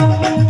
Thank you.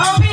আমি